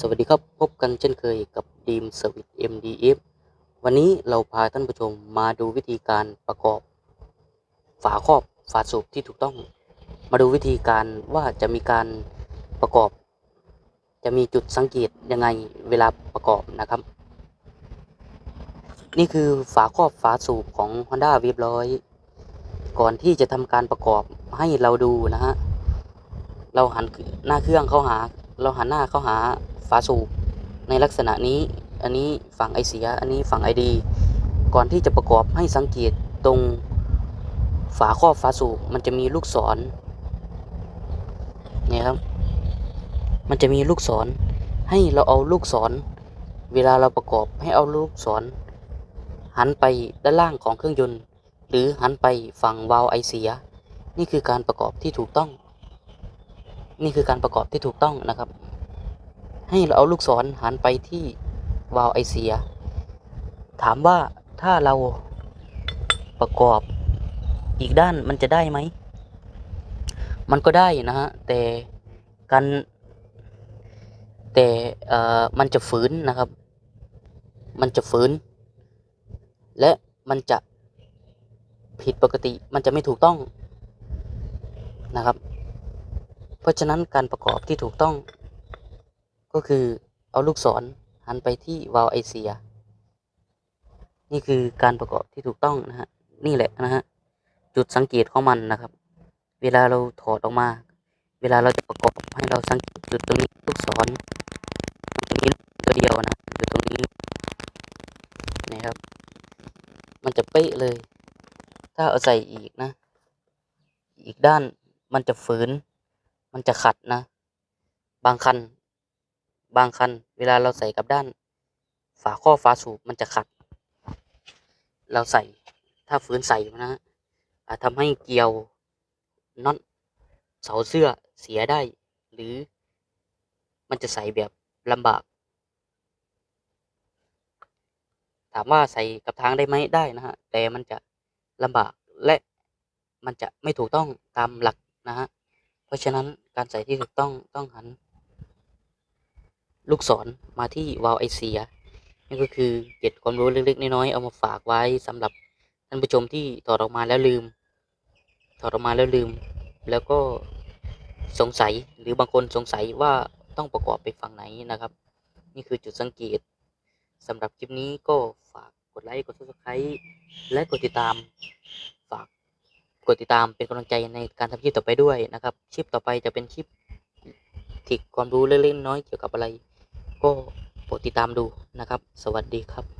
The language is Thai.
สวัสดีครับพบกันเช่นเคยกับดีมสวิต MDF วันนี้เราพาท่านผู้ชมมาดูวิธีการประกอบ ฝาครอบฝาสูบที่ถูกต้อง มาดูวิธีการว่าจะมีการประกอบ จะมีจุดสังเกตยังไงเวลาประกอบนะครับ นี่คือฝาครอบฝาสูบของ Honda w a v ร้อยก่อนที่จะทำการประกอบให้เราดูนะฮะเราหันหน้าเครื่องเข้าหา เราหันหน้าเข้าหา ฝาสูในลักษณะนี้อันนี้ฝั่งไอเสีย อันนี้ฝั่งไอดี ก่อนที่จะประกอบให้สังเกตตรงฝาครอบฝาสูบมันจะมีลูกศรเนี่ยครับ มันจะมีลูกศร ให้เราเอาลูกศร เวลาเราประกอบให้เอาลูกศร หันไปด้านล่างของเครื่องยนต์ หรือหันไปฝั่งวาล์วไอเสีย นี่คือการประกอบที่ถูกต้อง นี่คือการประกอบที่ถูกต้องนะครับ ให้เราเอาลูกศรหันไปที่วาล์วไอเสีย ถามว่าถ้าเราประกอบอีกด้านมันจะได้ไหม มันก็ได้นะฮะ แต่การแต่เอ่อมันจะฝืนนะครับ มันจะฝืน และมันจะผิดปกติ มันจะไม่ถูกต้องนะครับ เพราะฉะนั้นการประกอบที่ถูกต้อง ก็คือเอาลูกศรหันไปที่วาล์วไอเสีย นี่คือการประกอบที่ถูกต้องนะฮะ นี่แหละนะฮะ จุดสังเกตของมันนะครับ เวลาเราถอดออกมา เวลาเราจะประกอบให้เราสังเกตจุดตรงนี้ลูกศรมันจะมีตัวเดียวนะอยู่ตรงนี้นะครับ มันจะเป๊ะเลย ถ้าเอาใส่อีกนะ อีกด้านมันจะฝืน มันจะขัดนะ บางคัน บางคัน เวลาเราใส่กับด้าน ฝาข้อฝาสูบมันจะขัด เราใส่ถ้าฝืนใส่นะฮะอาจทำให้เกลียวน็อตเสาเสื้อเสียได้ หรือมันจะใส่แบบลำบาก ถามว่าใส่กับทางได้ไหมได้นะฮะ แต่มันจะลำบากและมันจะไม่ถูกต้องตามหลักนะฮะ เพราะฉะนั้นการใส่ที่ถูกต้องต้องหัน ลูกศรมาที่วาล์วไอเสียนี่ก็คือเกร็ดความรู้เล็กๆน้อยๆเอามาฝากไว้สำหรับท่านผู้ชมที่ถอดออกมาแล้วลืม ถอดออกมาแล้วลืม แล้วก็สงสัยหรือบางคนสงสัยว่าต้องประกอบไปฝั่งไหนนะครับ นี่คือจุดสังเกตสำหรับคลิปนี้ก็ฝากกดไลค์กด subscribe และกดติดตาม ฝากกดติดตามเป็นกำลังใจในการทำคลิปต่อไปด้วยนะครับคลิปต่อไปจะเป็นคลิปที่ความรู้เล็กๆน้อยเกี่ยวกับอะไร ก็โปรดติดตามดูนะครับ สวัสดีครับ